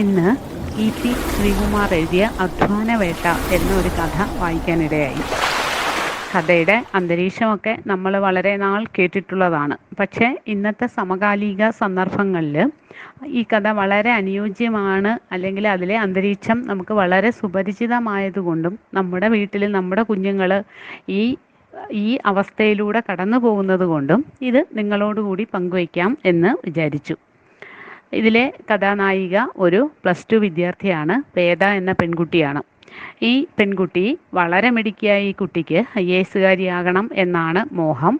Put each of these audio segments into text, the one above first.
ഇന്ന് E P Sreekumar എഴുതിയ അധ്വാനവേട്ട എന്ന ഒരു കഥ വായിക്കാനിടയായി. കഥയുടെ അന്തരീക്ഷമൊക്കെ നമ്മൾ വളരെ നാൾ കേട്ടിട്ടുള്ളതാണ്. പക്ഷേ ഇന്നത്തെ സമകാലിക സന്ദർഭങ്ങളിൽ ഈ കഥ വളരെ അനുയോജ്യമാണ് അല്ലെങ്കിൽ അതിലെ അന്തരീക്ഷം നമുക്ക് വളരെ സുപരിചിതമായതുകൊണ്ടും നമ്മുടെ വീട്ടിൽ നമ്മുടെ കുഞ്ഞുങ്ങൾ ഈ ഈ അവസ്ഥയിലൂടെ കടന്നു പോകുന്നത് കൊണ്ടും ഇത് നിങ്ങളോടുകൂടി പങ്കുവയ്ക്കാം എന്ന് വിചാരിച്ചു. ഇതിലെ കഥാനായിക ഒരു പ്ലസ് ടു വിദ്യാർത്ഥിയാണ്. വേദ എന്ന പെൺകുട്ടിയാണ്. ഈ പെൺകുട്ടി വളരെ മിടുക്കിയായ ഈ കുട്ടിക്ക് ഐ എസുകാരിയാകണം എന്നാണ് മോഹം.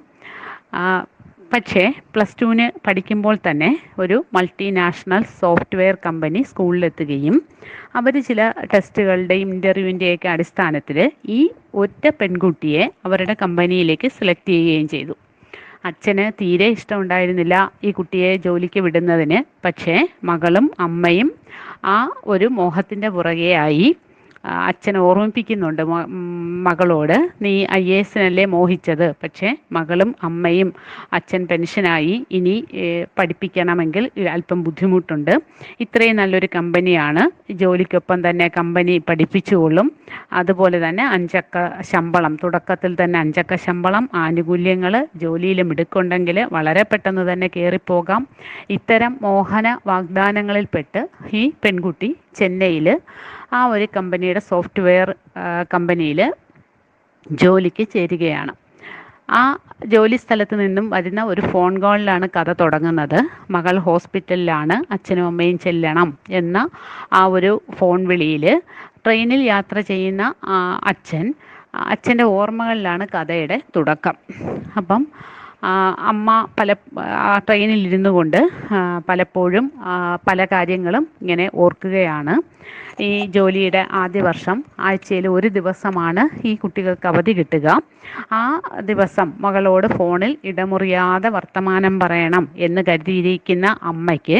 പക്ഷേ പ്ലസ് ടുവിന് പഠിക്കുമ്പോൾ തന്നെ ഒരു മൾട്ടിനാഷണൽ സോഫ്റ്റ്വെയർ കമ്പനി സ്കൂളിലെത്തുകയും അവർ ചില ടെസ്റ്റുകളുടെയും ഇന്റർവ്യൂവിന്റെയൊക്കെ അടിസ്ഥാനത്തിൽ ഈ ഒറ്റ പെൺകുട്ടിയെ അവരുടെ കമ്പനിയിലേക്ക് സെലക്ട് ചെയ്യുകയും ചെയ്തു. അച്ഛന് തീരെ ഇഷ്ടമുണ്ടായിരുന്നില്ല ഈ കുട്ടിയെ ജോലിക്ക് വിടുന്നതിന്. പക്ഷേ മകളും അമ്മയും ആ ഒരു മോഹത്തിന്റെ പുറകെയായി അച്ഛൻ ഓർമ്മിപ്പിക്കുന്നുണ്ട് മകളോട്. നീ ഐ എസിനല്ലേ മോഹിച്ചത്? പക്ഷേ മകളും അമ്മയും അച്ഛൻ പെൻഷനായി. ഇനി പഠിപ്പിക്കണമെങ്കിൽ അല്പം ബുദ്ധിമുട്ടുണ്ട്. ഇത്രയും നല്ലൊരു കമ്പനിയാണ്. ജോലിക്കൊപ്പം തന്നെ കമ്പനി പഠിപ്പിച്ചുകൊള്ളും. അതുപോലെ തന്നെ അഞ്ചക്ക ശമ്പളം തുടക്കത്തിൽ തന്നെ അഞ്ചക്ക ശമ്പളം ആനുകൂല്യങ്ങൾ ജോലിയിലും എടുക്കുണ്ടെങ്കിൽ വളരെ പെട്ടെന്ന് തന്നെ കയറിപ്പോകാം. ഇത്തരം മോഹന വാഗ്ദാനങ്ങളിൽപ്പെട്ട് ഈ പെൺകുട്ടി ചെന്നൈയിൽ ആ ഒരു കമ്പനിയുടെ സോഫ്റ്റ്വെയർ കമ്പനിയിൽ ജോലിക്ക് ചേരുകയാണ്. ആ ജോലി സ്ഥലത്ത് നിന്നും വരുന്ന ഒരു ഫോൺ കോളിലാണ് കഥ തുടങ്ങുന്നത്. മകൾ ഹോസ്പിറ്റലിലാണ് അച്ഛനും അമ്മയും ചെല്ലണം എന്ന ആ ഒരു ഫോൺ വിളിയിൽ ട്രെയിനിൽ യാത്ര ചെയ്യുന്ന അച്ഛൻ അച്ഛന്റെ ഓർമ്മകളിലാണ് കഥയുടെ തുടക്കം. അപ്പം അമ്മ പല ആ ട്രെയിനിൽ ഇരുന്നു കൊണ്ട് പലപ്പോഴും പല കാര്യങ്ങളും ഇങ്ങനെ ഓർക്കുകയാണ്. ഈ ജോലിയുടെ ആദ്യ വർഷം ആഴ്ചയിൽ ഒരു ദിവസമാണ് ഈ കുട്ടികൾക്ക് അവധി കിട്ടുക. ആ ദിവസം മകളോട് ഫോണിൽ ഇടമുറിയാതെ വർത്തമാനം പറയണം എന്ന് കരുതിയിരിക്കുന്ന അമ്മയ്ക്ക്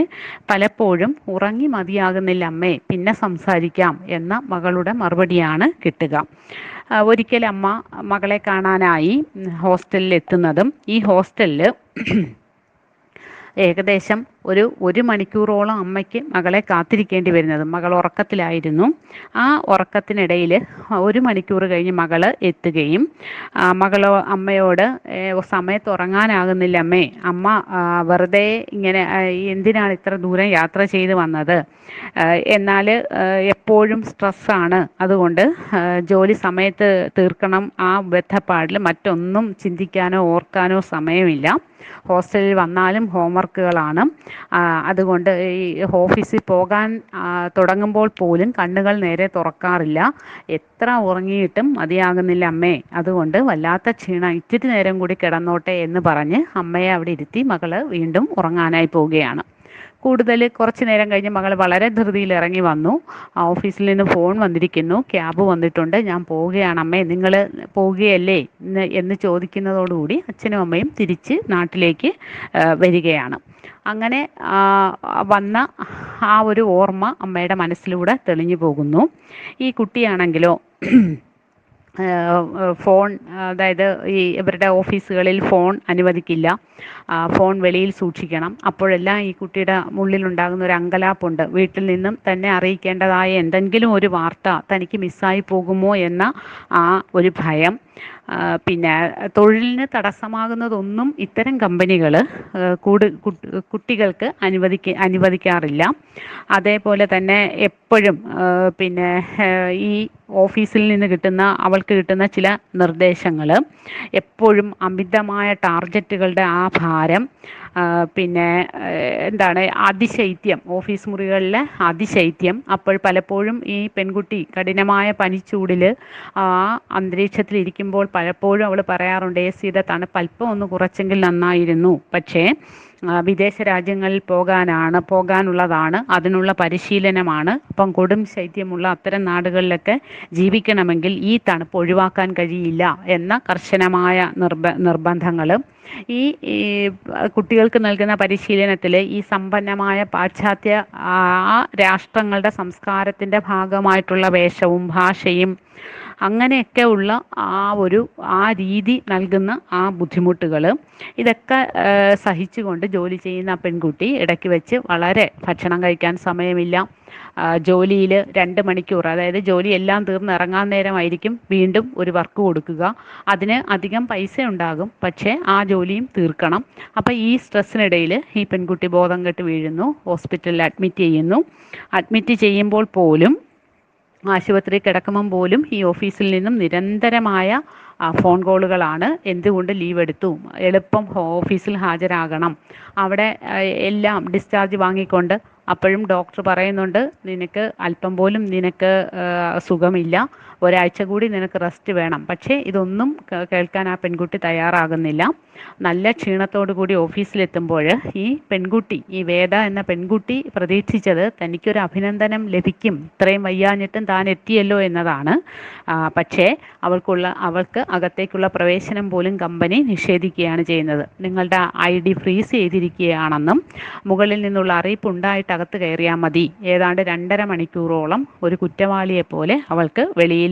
പലപ്പോഴും ഉറങ്ങി മതിയാകുന്നില്ല അമ്മേ പിന്നെ സംസാരിക്കാം എന്ന മകളുടെ മറുപടിയാണ് കിട്ടുക. ഒരിക്കൽ അമ്മ മകളെ കാണാനായി ഹോസ്റ്റലിൽ എത്തുന്നതും ഈ ഹോസ്റ്റലിൽ ഏകദേശം ഒരു ഒരു മണിക്കൂറോളം അമ്മയ്ക്ക് മകളെ കാത്തിരിക്കേണ്ടി വരുന്നത്. മകൾ ഉറക്കത്തിലായിരുന്നു. ആ ഉറക്കത്തിനിടയിൽ ഒരു മണിക്കൂർ കഴിഞ്ഞ് മകൾ എത്തുകയും മകളോ അമ്മയോട് സമയത്ത് ഉറങ്ങാനാകുന്നില്ല അമ്മേ. അമ്മ വെറുതെ ഇങ്ങനെ എന്തിനാണ് ഇത്ര ദൂരം യാത്ര ചെയ്ത് വന്നത്? എന്നാൽ എപ്പോഴും സ്ട്രെസ്സാണ്. അതുകൊണ്ട് ജോലി സമയത്ത് തീർക്കണം. ആ ബന്ധപ്പാടിൽ മറ്റൊന്നും ചിന്തിക്കാനോ ഓർക്കാനോ സമയമില്ല. ഹോസ്റ്റലിൽ വന്നാലും ഹോംവർക്കുകളാണ് ആ, അതുകൊണ്ട് ഈ ഓഫീസിൽ പോകാൻ തുടങ്ങുമ്പോൾ പോലും കണ്ണുകൾ നേരെ തുറക്കാറില്ല. എത്ര ഉറങ്ങിയിട്ടും മതിയാകുന്നില്ല അമ്മേ. അതുകൊണ്ട് വല്ലാത്ത ക്ഷീണം ഇത്തിരി നേരം കൂടി കിടന്നോട്ടെ എന്ന് പറഞ്ഞ് അമ്മയെ അവിടെ ഇരുത്തി മകൾ വീണ്ടും ഉറങ്ങാനായി പോവുകയാണ്. കൂടുതൽ കുറച്ച് നേരം കഴിഞ്ഞ് മകൾ വളരെ ധൃതിയിൽ ഇറങ്ങി വന്നു. ഓഫീസിൽ നിന്ന് ഫോൺ വന്നിരിക്കുന്നു. ക്യാബ് വന്നിട്ടുണ്ട്. ഞാൻ പോവുകയാണ്. അമ്മേ നിങ്ങൾ പോവുകയല്ലേ? എന്ന് ചോദിക്കുന്നതോടുകൂടി അച്ഛനും അമ്മയും തിരിച്ച് നാട്ടിലേക്ക് വരികയാണ്. അങ്ങനെ വന്ന ആ ഒരു ഓർമ്മ അമ്മയുടെ മനസ്സിലൂടെ തെളിഞ്ഞു പോകുന്നു. ഈ കുട്ടിയാണെങ്കിലോ ഫോൺ അതായത് ഈ ഇവരുടെ ഓഫീസുകളിൽ ഫോൺ അനുവദിക്കില്ല. ഫോൺ വെളിയിൽ സൂക്ഷിക്കണം. അപ്പോഴെല്ലാം ഈ കുട്ടിയുടെ ഉള്ളിലുണ്ടാകുന്ന ഒരു അങ്കലാപ്പുണ്ട്. വീട്ടിൽ നിന്നും തന്നെ അറിയിക്കേണ്ടതായ എന്തെങ്കിലും ഒരു വാർത്ത തനിക്ക് മിസ്സായി പോകുമോ എന്ന ആ ഒരു ഭയം. പിന്നെ തൊഴിലിന് തടസ്സമാകുന്നതൊന്നും ഇത്തരം കമ്പനികൾ കൂട് കുട്ടികൾക്ക് അനുവദിക്ക അനുവദിക്കാറില്ല. അതേപോലെ തന്നെ എപ്പോഴും പിന്നെ ഈ ഓഫീസിൽ നിന്ന് കിട്ടുന്ന അവൾക്ക് കിട്ടുന്ന ചില നിർദ്ദേശങ്ങൾ എപ്പോഴും അമിതമായ ടാർഗറ്റുകളുടെ ആ ഭാരം പിന്നെ എന്താണ് അതിശൈത്യം ഓഫീസ് മുറികളിലെ അതിശൈത്യം. അപ്പോൾ പലപ്പോഴും ഈ പെൺകുട്ടി കഠിനമായ പനിച്ചൂടിൽ ആ അന്തരീക്ഷത്തിൽ ഇരിക്കുമ്പോൾ പലപ്പോഴും അവൾ പറയാറുണ്ട് എ സിയുടെ തണുപ്പ് അല്പം ഒന്ന് കുറച്ചെങ്കിൽ നന്നായിരുന്നു. പക്ഷേ വിദേശ രാജ്യങ്ങളിൽ പോകാനാണ് പോകാനുള്ളതാണ് അതിനുള്ള പരിശീലനമാണ്. അപ്പം കൊടും ശൈത്യമുള്ള അത്തരം നാടുകളിലൊക്കെ ജീവിക്കണമെങ്കിൽ ഈ തണുപ്പ് ഒഴിവാക്കാൻ കഴിയില്ല എന്ന കർശനമായ നിർബ നിർബന്ധങ്ങൾ ഈ കുട്ടികൾക്ക് നൽകുന്ന പരിശീലനത്തിൽ ഈ സമ്പന്നമായ പാശ്ചാത്യ ആ രാഷ്ട്രങ്ങളുടെ സംസ്കാരത്തിന്റെ ഭാഗമായിട്ടുള്ള വേഷവും ഭാഷയും അങ്ങനെയൊക്കെ ഉള്ള ആ ഒരു ആ രീതി നൽകുന്ന ആ ബുദ്ധിമുട്ടുകൾ ഇതൊക്കെ സഹിച്ചുകൊണ്ട് ജോലി ചെയ്യുന്ന പെൺകുട്ടി ഇടയ്ക്ക് വെച്ച് വളരെ ഭക്ഷണം കഴിക്കാൻ സമയമില്ല. ജോലിയിൽ രണ്ട് മണിക്കൂർ അതായത് ജോലി എല്ലാം തീർന്ന് ഇറങ്ങാൻ നേരമായിരിക്കും വീണ്ടും ഒരു വർക്ക് കൊടുക്കുക. അതിന് അധികം പൈസ ഉണ്ടാകും പക്ഷേ ആ ജോലിയും തീർക്കണം. അപ്പം ഈ സ്ട്രെസ്സിനിടയിൽ ഈ പെൺകുട്ടി ബോധം കെട്ട് വീഴുന്നു ഹോസ്പിറ്റലിൽ അഡ്മിറ്റ് ചെയ്യുന്നു. അഡ്മിറ്റ് ചെയ്യുമ്പോൾ പോലും ആശുപത്രി കിടക്കുമ്പം പോലും ഈ ഓഫീസിൽ നിന്നും നിരന്തരമായ ഫോൺ കോളുകളാണ് എന്തുകൊണ്ട് ലീവ് എടുത്തു. എളുപ്പം ഓഫീസിൽ ഹാജരാകണം. അവിടെ എല്ലാം ഡിസ്ചാർജ് വാങ്ങിക്കൊണ്ട് അപ്പോഴും ഡോക്ടർ പറയുന്നുണ്ട് നിനക്ക് അല്പം പോലും നിനക്ക് സുഖമില്ല. ഒരാഴ്ച കൂടി നിനക്ക് റെസ്റ്റ് വേണം. പക്ഷേ ഇതൊന്നും കേൾക്കാൻ ആ പെൺകുട്ടി തയ്യാറാകുന്നില്ല. നല്ല ക്ഷീണത്തോടു കൂടി ഓഫീസിലെത്തുമ്പോൾ ഈ പെൺകുട്ടി ഈ വേദ എന്ന പെൺകുട്ടി പ്രതീക്ഷിച്ചത് തനിക്കൊരു അഭിനന്ദനം ലഭിക്കും. ഇത്രയും വയ്യാഞ്ഞിട്ടും താൻ എത്തിയല്ലോ എന്നതാണ്. പക്ഷേ അവൾക്കുള്ള അവൾക്ക് അകത്തേക്കുള്ള പ്രവേശനം പോലും കമ്പനി നിഷേധിക്കുകയാണ് ചെയ്യുന്നത്. നിങ്ങളുടെ ഐ ഡി ഫ്രീസ് ചെയ്തിരിക്കുകയാണെന്നും മുകളിൽ നിന്നുള്ള അറിയിപ്പ് ഉണ്ടായിട്ട് അകത്ത് കയറിയാൽ മതി. ഏതാണ്ട് രണ്ടര മണിക്കൂറോളം ഒരു കുറ്റവാളിയെ പോലെ അവൾക്ക് വെളിയിൽ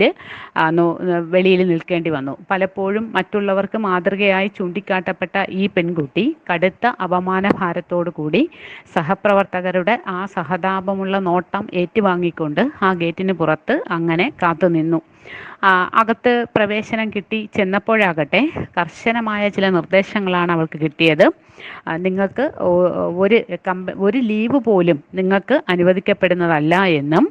വെളിയിൽ നിൽക്കേണ്ടി വന്നു. പലപ്പോഴും മറ്റുള്ളവർക്ക് മാതൃകയായി ചൂണ്ടിക്കാട്ടപ്പെട്ട ഈ പെൺകുട്ടി കടുത്ത അപമാന കൂടി സഹപ്രവർത്തകരുടെ ആ സഹതാപമുള്ള നോട്ടം ഏറ്റുവാങ്ങിക്കൊണ്ട് ആ ഗേറ്റിന് പുറത്ത് അങ്ങനെ കാത്തുനിന്നു അകത്ത് പ്രവേശനം കിട്ടി ചെന്നപ്പോഴാകട്ടെ കർശനമായ ചില നിർദ്ദേശങ്ങളാണ് അവൾക്ക് കിട്ടിയത്. നിങ്ങൾക്ക് ഒരു കമ്പ ഒരു ലീവ് പോലും നിങ്ങൾക്ക് അനുവദിക്കപ്പെടുന്നതല്ല എന്നും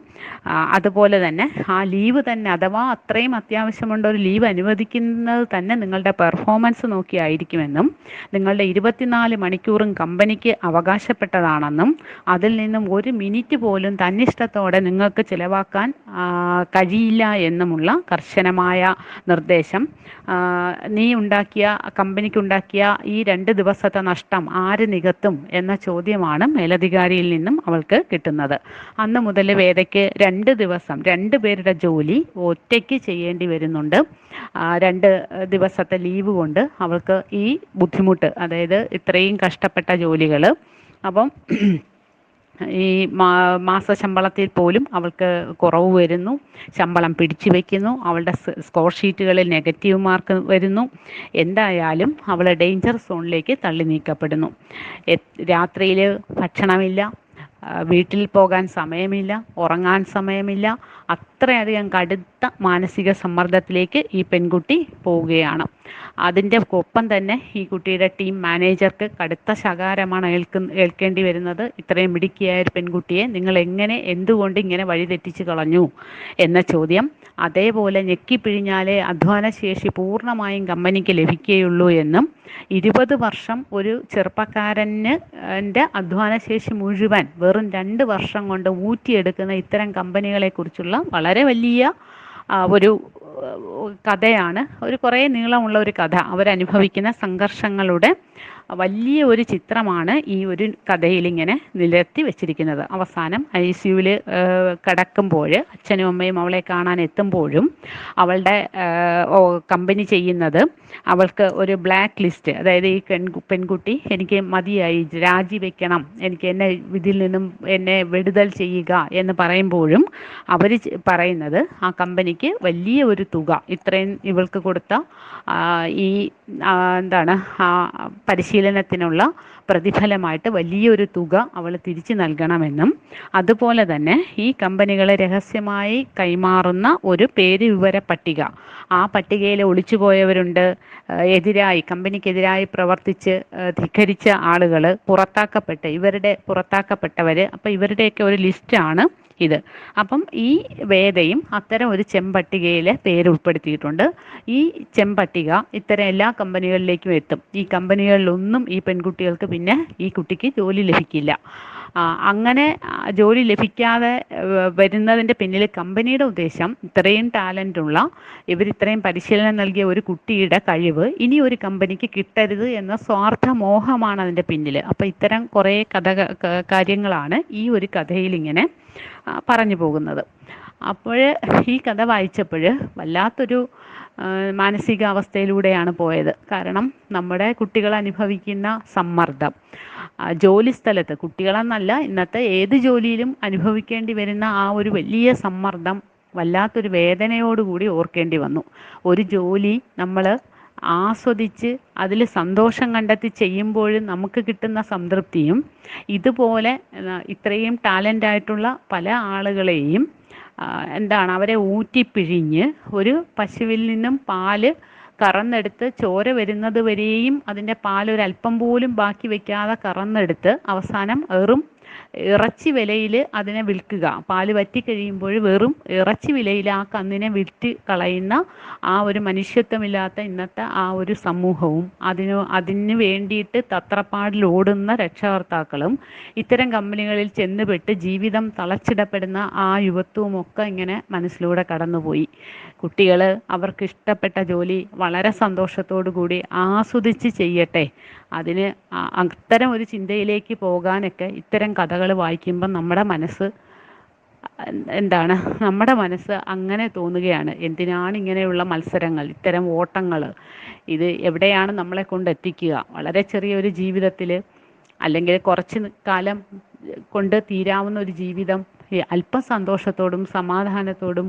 അതുപോലെ തന്നെ ആ ലീവ് തന്നെ അഥവാ അത്രയും അത്യാവശ്യമുണ്ട് ഒരു ലീവ് അനുവദിക്കുന്നത് തന്നെ നിങ്ങളുടെ പെർഫോമൻസ് നോക്കിയായിരിക്കുമെന്നും നിങ്ങളുടെ ഇരുപത്തിനാല് മണിക്കൂറും കമ്പനിക്ക് അവകാശപ്പെട്ടതാണെന്നും അതിൽ നിന്നും ഒരു മിനിറ്റ് പോലും തന്നിഷ്ടത്തോടെ നിങ്ങൾക്ക് ചിലവാക്കാൻ കഴിയില്ല എന്നുമുള്ള കർശനമായ നിർദ്ദേശം. നീ ഉണ്ടാക്കിയ കമ്പനിക്ക് ഉണ്ടാക്കിയ ഈ രണ്ട് ദിവസത്തെ നഷ്ടം ആര് നികത്തും എന്ന ചോദ്യമാണ് മേലധികാരിയിൽ നിന്നും അവൾക്ക് കിട്ടുന്നത്. അന്ന് മുതൽ വേദയ്ക്ക് രണ്ട് ദിവസം രണ്ട് പേരുടെ ജോലി ഒറ്റയ്ക്ക് ചെയ്യേണ്ടി വരുന്നുണ്ട്. രണ്ട് ദിവസത്തെ ലീവ് കൊണ്ട് അവൾക്ക് ഈ ബുദ്ധിമുട്ട് അതായത് ഇത്രയും കഷ്ടപ്പെട്ട ജോലികൾ അപ്പം ഈ മാ മാസശമ്പളത്തിൽ പോലും അവൾക്ക് കുറവ് വരുന്നു. ശമ്പളം പിടിച്ചു വയ്ക്കുന്നു അവളുടെ സ്കോർ ഷീറ്റുകളിൽ നെഗറ്റീവ് മാർക്ക് വരുന്നു. എന്തായാലും അവൾ ഡേഞ്ചർ സോണിലേക്ക് തള്ളി നീക്കപ്പെടുന്നു. രാത്രിയിൽ ഭക്ഷണമില്ല. വീട്ടിൽ പോകാൻ സമയമില്ല. ഉറങ്ങാൻ സമയമില്ല. അത്രയധികം കടുത്ത മാനസിക സമ്മർദ്ദത്തിലേക്ക് ഈ പെൺകുട്ടി പോവുകയാണ്. അതിന്റെ ഒപ്പം തന്നെ ഈ കുട്ടിയുടെ ടീം മാനേജർക്ക് കടുത്ത ശകാരമാണ് ഏൽക്കു ഏൽക്കേണ്ടി വരുന്നത്. ഇത്രയും മിടുക്കിയായ ഒരു പെൺകുട്ടിയെ നിങ്ങൾ എങ്ങനെ എന്തുകൊണ്ട് ഇങ്ങനെ വഴിതെറ്റിച്ച് കളഞ്ഞു? എന്ന ചോദ്യം അതേപോലെ ഞെക്കിപ്പിഴിഞ്ഞാലേ അധ്വാനശേഷി പൂർണമായും കമ്പനിക്ക് ലഭിക്കുകയുള്ളൂ എന്നും ഇരുപത് വർഷം ഒരു ചെറുപ്പക്കാരന് എന്റെ അധ്വാനശേഷി മുഴുവൻ വെറും രണ്ട് വർഷം കൊണ്ട് ഊറ്റിയെടുക്കുന്ന ഇത്തരം കമ്പനികളെക്കുറിച്ചുള്ള വളരെ വലിയ ഒരു കഥയാണ്. ഒരു കുറേ നീളമുള്ള ഒരു കഥ അവരനുഭവിക്കുന്ന സംഘർഷങ്ങളുടെ വലിയ ഒരു ചിത്രമാണ് ഈ ഒരു കഥയിൽ ഇങ്ങനെ നിലർത്തി വെച്ചിരിക്കുന്നത്. അവസാനം ഐ സിയുവിൽ കിടക്കുമ്പോൾ അച്ഛനും അമ്മയും അവളെ കാണാൻ എത്തുമ്പോഴും അവളുടെ കമ്പനി ചെയ്യുന്നത് അവൾക്ക് ഒരു ബ്ലാക്ക് ലിസ്റ്റ് അതായത് ഈ പെൺകു പെൺകുട്ടി എനിക്ക് മതിയായി രാജിവെക്കണം എനിക്ക് എന്നെ ഇതിൽ നിന്നും എന്നെ വിടുതൽ ചെയ്യുക എന്ന് പറയുമ്പോഴും അവർ പറയുന്നത് ആ കമ്പനിക്ക് വലിയ ഒരു തുക ഇത്രയും ഇവൾക്ക് കൊടുത്ത ഈ എന്താണ് ആ പരിശീലനത്തിനുള്ള പ്രതിഫലമായിട്ട് വലിയൊരു തുക അവൾ തിരിച്ചു നൽകണമെന്നും അതുപോലെ തന്നെ ഈ കമ്പനികളെ രഹസ്യമായി കൈമാറുന്ന ഒരു പേര് വിവര പട്ടിക. ആ പട്ടികയിൽ ഒളിച്ചുപോയവരുണ്ട്. എതിരായി കമ്പനിക്കെതിരായി പ്രവർത്തിച്ച് ധിക്കരിച്ച ആളുകൾ പുറത്താക്കപ്പെട്ട് ഇവരുടെ പുറത്താക്കപ്പെട്ടവർ അപ്പോൾ ഇവരുടെയൊക്കെ ഒരു ലിസ്റ്റാണ് ഇത്. അപ്പം ഈ വേദയും അത്തരം ഒരു ചെമ്പട്ടികയിൽ പേര് ഉൾപ്പെടുത്തിയിട്ടുണ്ട്. ഈ ചെമ്പട്ടിക ഇത്തരം എല്ലാ കമ്പനികളിലേക്കും എത്തും. ഈ കമ്പനികളിലൊന്നും ഈ പെൺകുട്ടികൾക്ക് പിന്നെ ഈ കുട്ടിക്ക് ജോലി ലഭിക്കില്ല. അങ്ങനെ ജോലി ലഭിക്കാതെ വരുന്നതിന്റെ പിന്നിൽ കമ്പനിയുടെ ഉദ്ദേശം ഇത്രയും ടാലന്റ് ഉള്ള ഇവർ ഇത്രയും പരിശീലനം നൽകിയ ഒരു കുട്ടിയുടെ കഴിവ് ഇനി ഒരു കമ്പനിക്ക് കിട്ടരുത് എന്ന സ്വാർത്ഥ മോഹമാണ് അതിന്റെ പിന്നിൽ അപ്പോൾ ഇത്തരം കുറേ കഥ കാര്യങ്ങളാണ് ഈ ഒരു കഥയിൽ ഇങ്ങനെ പറഞ്ഞു പോകുന്നത്. അപ്പോൾ ഈ കഥ വായിച്ചപ്പോൾ വല്ലാത്തൊരു മാനസികാവസ്ഥയിലൂടെയാണ് പോയത്. കാരണം നമ്മുടെ കുട്ടികൾ അനുഭവിക്കുന്ന സമ്മർദ്ദം ജോലി സ്ഥലത്ത് കുട്ടികളെന്നല്ല ഇന്നത്തെ ഏത് ജോലിയിലും അനുഭവിക്കേണ്ടി വരുന്ന ആ ഒരു വലിയ സമ്മർദ്ദം വല്ലാത്തൊരു വേദനയോടുകൂടി ഓർക്കേണ്ടി വന്നു. ഒരു ജോലി നമ്മൾ ആസ്വദിച്ച് അതിൽ സന്തോഷം കണ്ടെത്തി ചെയ്യുമ്പോഴും നമുക്ക് കിട്ടുന്ന സംതൃപ്തിയും ഇതുപോലെ ഇത്രയും ടാലന്റ് ആയിട്ടുള്ള പല ആളുകളെയും എന്താണ് അവരെ ഊറ്റിപ്പിഴിഞ്ഞ് ഒരു പശുവിൽ നിന്നും പാൽ കറന്നെടുത്ത് ചോര വരുന്നത് വരെയും അതിന്റെ പാൽ ഒരല്പം പോലും ബാക്കി വെക്കാതെ കറന്നെടുത്ത് അവസാനം വെറും ഇറച്ചി വിലയിൽ അതിനെ വിൽക്കുക. പാൽ വറ്റിക്കഴിയുമ്പോൾ വെറും ഇറച്ചി വിലയിൽ ആ കന്നിനെ വിറ്റ് കളയുന്ന ആ ഒരു മനുഷ്യത്വമില്ലാത്ത ഇന്നത്തെ ആ ഒരു സമൂഹവും അതിന് അതിന് വേണ്ടിയിട്ട് തത്രപ്പാടിലോടുന്ന രക്ഷകർത്താക്കളും ഇത്തരം കമ്പനികളിൽ ചെന്നുപെട്ട് ജീവിതം തളച്ചിടപ്പെടുന്ന ആ യുവത്വവും ഒക്കെ ഇങ്ങനെ മനസ്സിലൂടെ കടന്നുപോയി. കുട്ടികൾ അവർക്ക് ഇഷ്ടപ്പെട്ട ജോലി വളരെ സന്തോഷത്തോടു കൂടി ആസ്വദിച്ച് ചെയ്യട്ടെ. അതിന് അത്തരം ഒരു ചിന്തയിലേക്ക് പോകാനൊക്കെ ഇത്തരം കഥകൾ വായിക്കുമ്പം നമ്മുടെ മനസ്സ് എന്താണ് നമ്മുടെ മനസ്സ് അങ്ങനെ തോന്നുകയാണ്. എന്തിനാണ് ഇങ്ങനെയുള്ള മത്സരങ്ങൾ ഇത്തരം ഓട്ടങ്ങൾ ഇത് എവിടെയാണ് നമ്മളെ കൊണ്ടെത്തിക്കുക വളരെ ചെറിയൊരു ജീവിതത്തിൽ അല്ലെങ്കിൽ കുറച്ച് കാലം കൊണ്ട് തീരാവുന്ന ഒരു ജീവിതം അല്പം സന്തോഷത്തോടും സമാധാനത്തോടും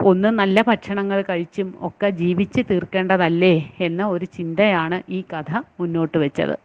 ഒന്ന് നല്ല ഭക്ഷണങ്ങൾ കഴിച്ചും ഒക്കെ ജീവിച്ച് തീർക്കേണ്ടതല്ലേ എന്ന ഒരു ചിന്തയാണ് ഈ കഥ മുന്നോട്ട് വെച്ചത്.